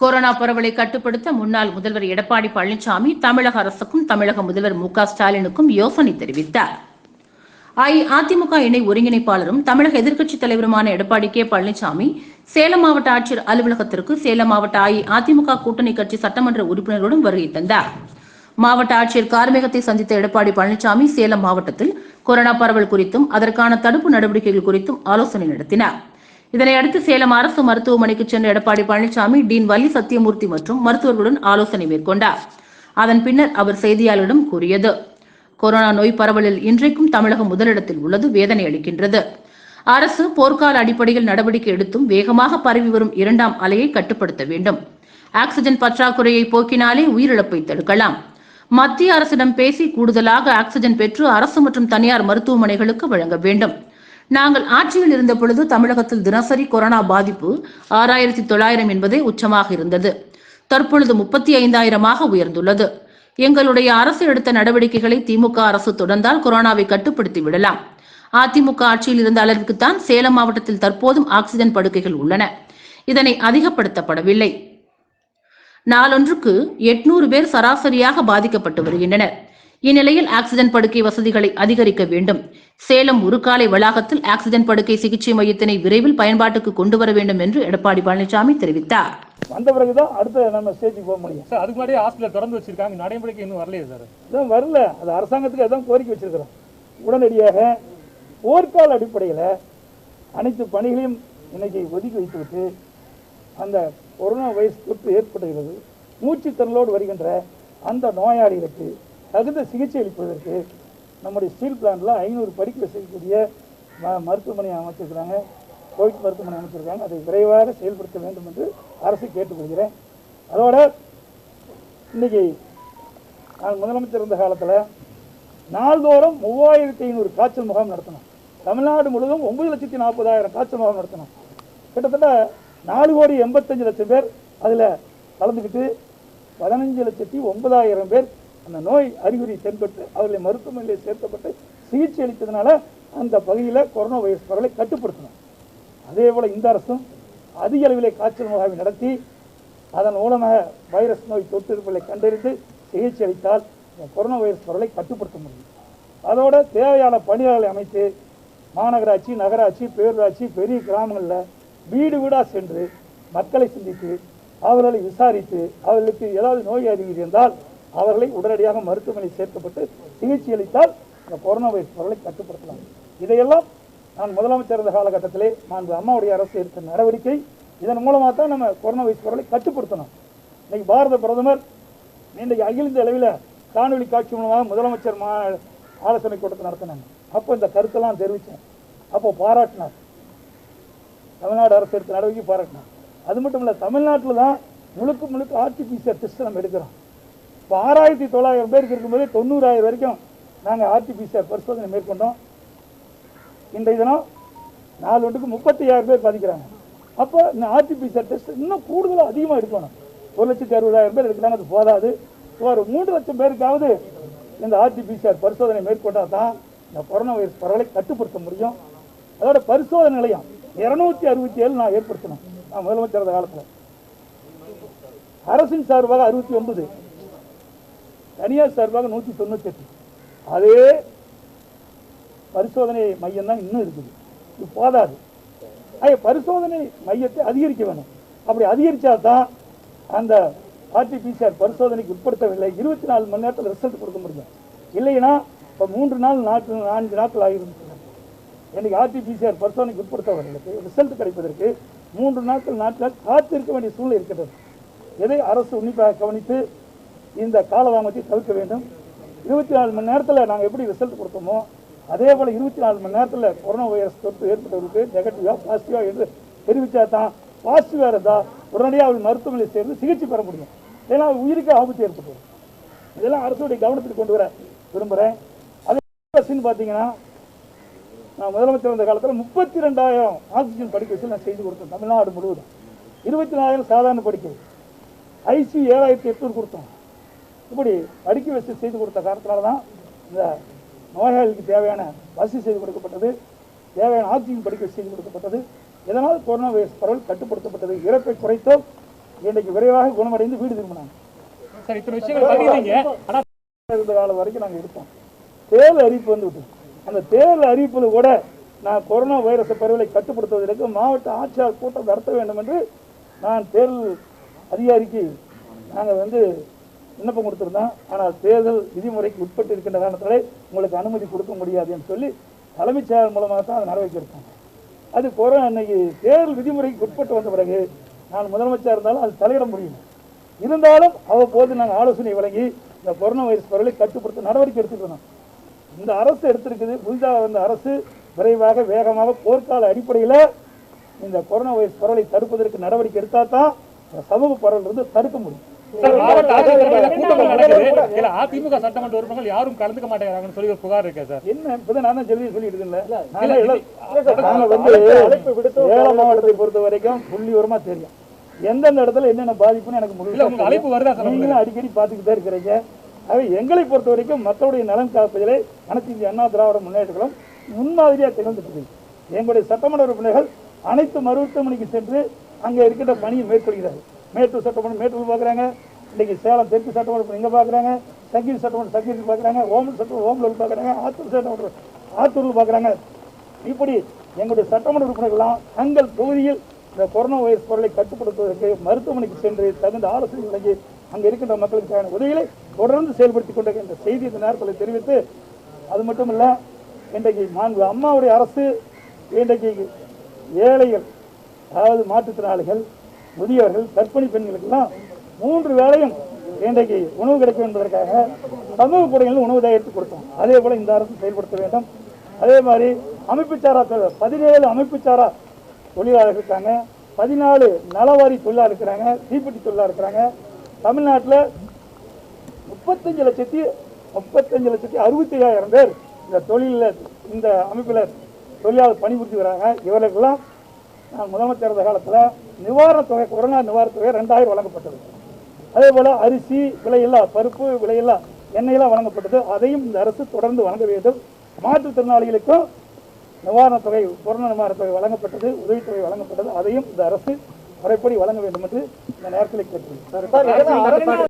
Corona பரவலை கட்டுப்படுத்த முன்னாள் முதல்வர் எடப்பாடி பழனிசாமி தமிழக அரசுக்கும் தமிழக முதல்வர் மு ஸ்டாலினுக்கும் யோசனை தெரிவித்தார். அஇஅதிமுக இணை ஒருங்கிணைப்பாளரும் தமிழக எதிர்க்கட்சித் தலைவருமான எடப்பாடி கே பழனிசாமி சேலம் மாவட்ட ஆட்சியர் அலுவலகத்திற்கு சேலம் மாவட்ட அஇஅதிமுக கூட்டணி கட்சி சட்டமன்ற உறுப்பினர்களுடன் வருகை தந்தார். மாவட்ட ஆட்சியர் கார்மேகத்தை சந்தித்த எடப்பாடி பழனிசாமி சேலம் மாவட்டத்தில் கொரோனா பரவல் குறித்தும் அதற்கான தடுப்பு நடவடிக்கைகள் குறித்தும் ஆலோசனை நடத்தினார். இதனையடுத்து சேலம் அரசு மருத்துவமனைக்கு சென்ற எடப்பாடி பழனிசாமி டீன் வள்ளி சத்தியமூர்த்தி மற்றும் மருத்துவர்களுடன் ஆலோசனை மேற்கொண்டார். அதன் பின்னர் அவர் செய்தியாளரிடம் கூறியது கொரோனா நோய் பரவலில் இன்றைக்கும் தமிழகம் முதலிடத்தில் உள்ளது வேதனை அளிக்கின்றது. அரசு போர்க்கால அடிப்படையில் நடவடிக்கை எடுத்தும் வேகமாக பரவி வரும் இரண்டாம் அலையை கட்டுப்படுத்த வேண்டும். ஆக்சிஜன் பற்றாக்குறையை போக்கினாலே உயிரிழப்பை தடுக்கலாம். மத்திய அரசிடம் பேசி கூடுதலாக ஆக்சிஜன் பெற்று அரசு மற்றும் தனியார் மருத்துவமனைகளுக்கு வழங்க வேண்டும். நாங்கள் ஆட்சியில் இருந்த பொழுது தமிழகத்தில் தினசரி கொரோனா பாதிப்பு ஆறாயிரத்தி தொள்ளாயிரம் என்பதே உச்சமாக இருந்தது. தற்பொழுது முப்பத்தி ஐந்தாயிரமாக உயர்ந்துள்ளது. எங்களுடைய அரசு எடுத்த நடவடிக்கைகளை திமுக அரசு தொடர்ந்தால் கொரோனாவை கட்டுப்படுத்தி விடலாம். அதிமுக ஆட்சியில் இருந்த அளவிற்குத்தான் சேலம் மாவட்டத்தில் தற்போதும் ஆக்சிஜன் படுக்கைகள் உள்ளன. இதனை அதிகப்படுத்தப்படவில்லை. நாளொன்றுக்கு எட்நூறு பேர் சராசரியாக பாதிக்கப்பட்டு வருகின்றனர். இந்நிலையில் ஆக்சிஜன் படுக்கை வசதிகளை அதிகரிக்க வேண்டும். சேலம் உருக்காலை வளாகத்தில் ஆக்சிஜன் படுக்கை சிகிச்சை மையத்தினை விரைவில் பயன்பாட்டுக்கு கொண்டு வர வேண்டும் என்று எடப்பாடி பழனிசாமி தெரிவித்தார். வந்த பிறகு தான் அடுத்த நம்ம ஸ்டேஜுக்கு போக முடியும். சார் அதுக்கு முன்னாடியே ஹாஸ்பிட்டல் திறந்து வச்சிருக்காங்க. நடைமுறைக்கு இன்னும் வரலையே சார்? இதான் வரல. அது அரசாங்கத்துக்கு அதான் கோரிக்கை வச்சிருக்கிறோம். உடனடியாக போர்க்கால அடிப்படையில் அனைத்து பணிகளையும் இன்னைக்கு ஒதுக்கி வைத்துவிட்டு அந்த கொரோனா வைரஸ் தொற்று ஏற்படுகிறது மூச்சுத்திறலோடு வருகின்ற அந்த நோயாளிகளுக்கு தகுந்த சிகிச்சை அளிப்பதற்கு நம்முடைய ஸ்டீல் பிளான்ல ஐநூறு படிக்க வசதிக்கூடிய ம- மருத்துவமனை அமைச்சிருக்கிறாங்க. கோவிட் மருத்துவமனை அமைச்சிருக்காங்க. அதை விரைவாக செயல்படுத்த வேண்டும் என்று அரசு கேட்டுக்கொள்கிறேன். அதோட இன்னைக்கு நான் முதலமைச்சர் இருந்த காலத்தில் நாள்தோறும் மூவாயிரத்தி ஐநூறு காய்ச்சல் முகாம் நடத்தணும். தமிழ்நாடு முழுவதும் ஒன்பது லட்சத்தி நாற்பதாயிரம் காய்ச்சல் முகாம் நடத்தணும். கிட்டத்தட்ட நாலு கோடி எண்பத்தஞ்சு லட்சம் பேர் அதில் கலந்துக்கிட்டு பதினஞ்சு லட்சத்தி ஒன்பதாயிரம் பேர் அந்த நோய் அறிகுறி தென்பட்டு அவர்களை மருத்துவமனையில் சேர்க்கப்பட்டு சிகிச்சை அளித்ததுனால அந்த பகுதியில் கொரோனா வைரஸ் பரவலை கட்டுப்படுத்தணும். அதே போல் இந்த அரசும் அதிக அளவிலே காய்ச்சல் முகாமை நடத்தி அதன் மூலமாக வைரஸ் நோய் தொற்று இருப்பதை கண்டறிந்து சிகிச்சை அளித்தால் இந்த கொரோனா வைரஸ் பரவலை கட்டுப்படுத்த முடியும். அதோட தேவையான பணியாளர்களை அமைத்து மாநகராட்சி நகராட்சி பேரூராட்சி பெரிய கிராமங்களில் வீடு வீடாக சென்று மக்களை சந்தித்து அவர்களை விசாரித்து அவர்களுக்கு ஏதாவது நோய் அறிகுறி இருந்தால் அவர்களை உடனடியாக மருத்துவமனை சேர்க்கப்பட்டு சிகிச்சை அளித்தால் இந்த கொரோனா வைரஸ் பரவலை கட்டுப்படுத்தலாம். இதையெல்லாம் நான் முதலமைச்சர் இருந்த காலகட்டத்திலே மாண்பு அம்மாவுடைய அரசு எடுத்த நடவடிக்கை. இதன் மூலமாக தான் நம்ம கொரோனா வைரஸ் பரவலை கட்டுப்படுத்தணும். இன்னைக்கு பாரத பிரதமர் இன்றைக்கு அகில இந்த அளவில் காணொலி காட்சி மூலமாக முதலமைச்சர் மா ஆலோசனை கூட்டத்தை நடத்தினாங்க. அப்போ இந்த கருத்தெல்லாம் தெரிவித்தேன் அப்போ பாராட்டினார். தமிழ்நாடு அரசு எடுத்த நடவடிக்கை பாராட்டினார். அது மட்டும் இல்லை தமிழ்நாட்டில் தான் முழுக்க முழுக்க ஆர்டிபிசிஆர் டெஸ்ட் நம்ம எடுக்கிறோம். இப்போ ஆறாயிரத்தி தொள்ளாயிரம் பேருக்கு இருக்கும்போது தொண்ணூறாயிரம் வரைக்கும் நாங்கள் ஆர்டிபிசிஆர் பரிசோதனை மேற்கொண்டோம். இன்றைய தினம் நாலு ஒன்றுக்கு முப்பத்தி ஆயிரம் பேர் பாதிக்கிறாங்க. அப்போ இந்த ஆர்டிபிசிஆர் டெஸ்ட் இன்னும் கூடுதலாக அதிகமாக எடுக்கணும். ஒரு லட்சத்தி அறுபதாயிரம் பேர் எடுக்கிறாங்க அது போதாது. ஒரு மூன்று லட்சம் பேருக்காவது இந்த ஆர்டிபிசிஆர் பரிசோதனை மேற்கொண்டால் தான் இந்த கொரோனா வைரஸ் பரவலை கட்டுப்படுத்த முடியும். அதோட பரிசோதனை நிலையம் இருநூத்தி அறுபத்தி ஏழு நான் ஏற்படுத்தணும். நான் முதலமைச்சர் காலத்தில். அரசின் சார்பாக அறுபத்தி ஒன்பது. தனியார் சார்பாக நூற்றி தொண்ணூத்தெட்டு. அதே பரிசோதனை மையம் தான் இன்னும் இருக்குது. இது போதாது. அதே பரிசோதனை மையத்தை அதிகரிக்க வேணும். அப்படி அதிகரித்தா தான் அந்த ஆர்டிபிசிஆர் பரிசோதனைக்கு உட்படுத்தவில்லை. இருபத்தி நாலு மணி நேரத்தில் ரிசல்ட் கொடுக்க முடியும். இல்லைன்னா இப்போ மூன்று நாள் நாட்டு நான்கு நாட்கள் ஆகிருந்துச்சு எனக்கு ஆர்டிபிசிஆர் பரிசோதனைக்கு உட்படுத்தவர்களுக்கு ரிசல்ட் கிடைப்பதற்கு மூன்று நாட்கள் நாட்கள் காத்திருக்க வேண்டிய சூழ்நிலை இருக்கிறது. எதை அரசு உன்னிப்பாக கவனித்து இந்த காலதாமத்தை தவிர்க்க வேண்டும். இருபத்தி நாலு மணி நேரத்தில் நாங்கள் எப்படி ரிசல்ட் கொடுத்தோமோ அதே போல் இருபத்தி நாலு மணி நேரத்தில் கொரோனா வைரஸ் தொற்று ஏற்பட்டவருக்கு நெகட்டிவாக பாசிட்டிவாக என்று தெரிவித்தா தான் பாசிட்டிவாக இருந்தால் உடனடியாக அவள் மருத்துவமனையில் சேர்ந்து சிகிச்சை பெற முடியும். ஏன்னா உயிருக்கு ஆபத்து ஏற்பட்டு இதெல்லாம் அரசுடைய கவனத்துக்கு கொண்டு வர விரும்புகிறேன் அதே அரசுன்னு பார்த்தீங்கன்னா நான் முதலமைச்சர் வந்த காலத்தில் முப்பத்தி ரெண்டாயிரம் ஆக்சிஜன் படுக்கை வச்சு நான் செய்து கொடுத்தேன் தமிழ்நாடு முழுவதும். இருபத்தி நாலாயிரம் சாதாரண படுக்கை ஐசி ஏழாயிரத்தி எட்நூறு கொடுத்தோம். இப்படி படுக்கை வசதி செய்து கொடுத்த காரணத்தினால தான் இந்த நோயாளிகளுக்கு தேவையான வசதி செய்து கொடுக்கப்பட்டது தேவையான ஆக்சிஜன் படுக்கை செய்து கொடுக்கப்பட்டது. இதனால் கொரோனா வைரஸ் பரவல் கட்டுப்படுத்தப்பட்டது. இறப்பை குறைத்தோம். இன்றைக்கு விரைவாக குணமடைந்து வீடு திரும்பினாங்க. சார் இத்தனை விஷயங்கள் பண்ணிருந்தீங்க ஆனா இருந்த காலம் வரைக்கும் நாங்கள் இருப்போம். தேர்தல் அறிவிப்பு வந்து விட்டது. அந்த தேர்தல் அறிவிப்பில் கூட நான் கொரோனா வைரஸ் பரவலை கட்டுப்படுத்துவதற்கு மாவட்ட ஆட்சியாளர் கூட்டம் நடத்த வேண்டும் என்று நான் தேர்தல் அதிகாரிக்கு நாங்கள் வந்து விண்ணப்பம் கொடுத்துருந்தான் ஆனால் தேர்தல் விதிமுறைக்கு உட்பட்டு இருக்கின்ற காரணத்தாலே உங்களுக்கு அனுமதி கொடுக்க முடியாது என்று சொல்லி தலைமைச் செயலர் மூலமாக தான் அதை நடவடிக்கை அது கொரோனா அன்னைக்கு தேர்தல் விதிமுறைக்கு உட்பட்டு வந்த பிறகு நான் முதலமைச்சராக இருந்தாலும் அது தலையிட முடியும் இருந்தாலும் அவ்வப்போது நாங்கள் ஆலோசனை வழங்கி இந்த கொரோனா வைரஸ் பரவலை கட்டுப்படுத்த நடவடிக்கை எடுத்துக்கணும் இந்த அரசு எடுத்திருக்குது. புதிதாக வந்த அரசு விரைவாக வேகமாக போர்க்கால அடிப்படையில் இந்த கொரோனா வைரஸ் பரவலை தடுப்பதற்கு நடவடிக்கை எடுத்தால் தான் சமூக பரவல் இருந்து தடுக்க முடியும். மாவட்ட ஆட்சித்தலைவர்கள கூட்டங்கள் நடக்குது. இதுல அதிமுக சட்டமன்ற உறுப்பினர்கள் யாரும் கலந்துக்க மாட்டேங்கிறாங்கன்னு சொல்லி ஒரு புகார் இருக்கேன் சார். என்ன? இப்பதான் நான் தான் சொல்லி சொல்லிட்டு இருக்கேன்ல நாங்க எல்லாம் நாங்க வந்து சேலம் மாவட்டத்தை பொறுத்த வரைக்கும் புள்ளி உரமா தெரியும். எந்தெந்த இடத்துல என்னென்ன பாதிப்புன்னு எனக்கு உங்க அழைப்பு வருதா சார் உங்களுக்கு? நீங்களும் அடிக்கடி பார்த்துக்கிட்டு தான் இருக்கிறீங்க. ஆகவே எங்களை பொறுத்த வரைக்கும் மக்களுடைய நலன் காப்பதிலே அனைத்து இந்திய அண்ணா திராவிட முன்னேற்றங்களும் முன்மாதிரியாக திகழ்ந்துட்டு இருக்கு எங்களுடைய சட்டமன்ற உறுப்பினர்கள் அனைத்து மருத்துவமனைக்கு சென்று அங்கே இருக்கின்ற பணியை மேற்கொள்கிறார்கள். மேட்டூர் சட்டமன்றம் மேட்டூர் பார்க்குறாங்க இன்றைக்கி சேலம் தெற்கு சட்டமன்றம் இங்கே பார்க்குறாங்க சங்கீர் சட்டமன்றம் சங்கீர் பார்க்குறாங்க ஓமல் சட்டம் ஓமலூர் பார்க்குறாங்க ஆத்தூர் சட்டமன்றம் ஆத்தூரில் பார்க்குறாங்க இப்படி எங்களுடைய சட்டமன்ற உறுப்பினர்கள்லாம் தங்கள் தொகுதியில் இந்த கொரோனா வைரஸ் பொருளை கட்டுப்படுத்துவதற்கு மருத்துவமனைக்கு சென்று தகுந்த ஆலோசனை வழங்கி அங்கே இருக்கின்ற மக்களுக்கு தேவையான உதவிகளை தொடர்ந்து செயல்படுத்திக் கொண்டிருக்கிற இந்த செய்தி இந்த நேரத்தில் தெரிவித்து அது மட்டும் இல்லை இன்றைக்கு மாண்பு அம்மாவுடைய அரசு இன்றைக்கு ஏழைகள் அதாவது மாற்றுத்திறனாளிகள் முதியவர்கள் கர்ப்பிணி பெண்களுக்கெல்லாம் மூன்று வேளையும் இன்றைக்கு உணவு கிடைக்கும் என்பதற்காக சமூக கூடங்களில் உணவு தயாரித்து கொடுத்தோம். அதே போல இந்த அரசு செயல்படுத்த வேண்டும். அதே மாதிரி அமைப்புச்சாரா பதினேழு அமைப்புச்சாரா தொழிலாளர் இருக்காங்க. பதினாலு நலவாரி தொழிலாளர் இருக்கிறாங்க. தீப்பெட்டி தொழிலாளர் இருக்கிறாங்க. தமிழ்நாட்டில் முப்பத்தஞ்சு லட்சத்தி முப்பத்தஞ்சு லட்சத்தி அறுபத்தி ஐயாயிரம் பேர் இந்த தொழிலில் இந்த அமைப்பில் தொழிலாளர் பணிபுரிஞ்சு வராங்க. இவர்களுக்கெல்லாம் முதலமைச்சர் இருந்த காலத்தில் நிவாரணத் தொகை கொரோனா நிவாரணத் தொகை ரெண்டாயிரம் வழங்கப்பட்டது. அதே போல் அரிசி விலையில்லா பருப்பு விலையில்லா எண்ணெயெல்லாம் வழங்கப்பட்டது. அதையும் இந்த அரசு தொடர்ந்து வழங்க வேண்டும். மாற்றுத்திறனாளிகளுக்கும் நிவாரணத் தொகை கொரோனா நிவாரணத் தொகை வழங்கப்பட்டது உதவித்தொகை வழங்கப்பட்டது. அதையும் இந்த அரசு முறைப்படி வழங்க வேண்டும் என்று இந்த நேரத்தில் கேட்டுள்ளேன்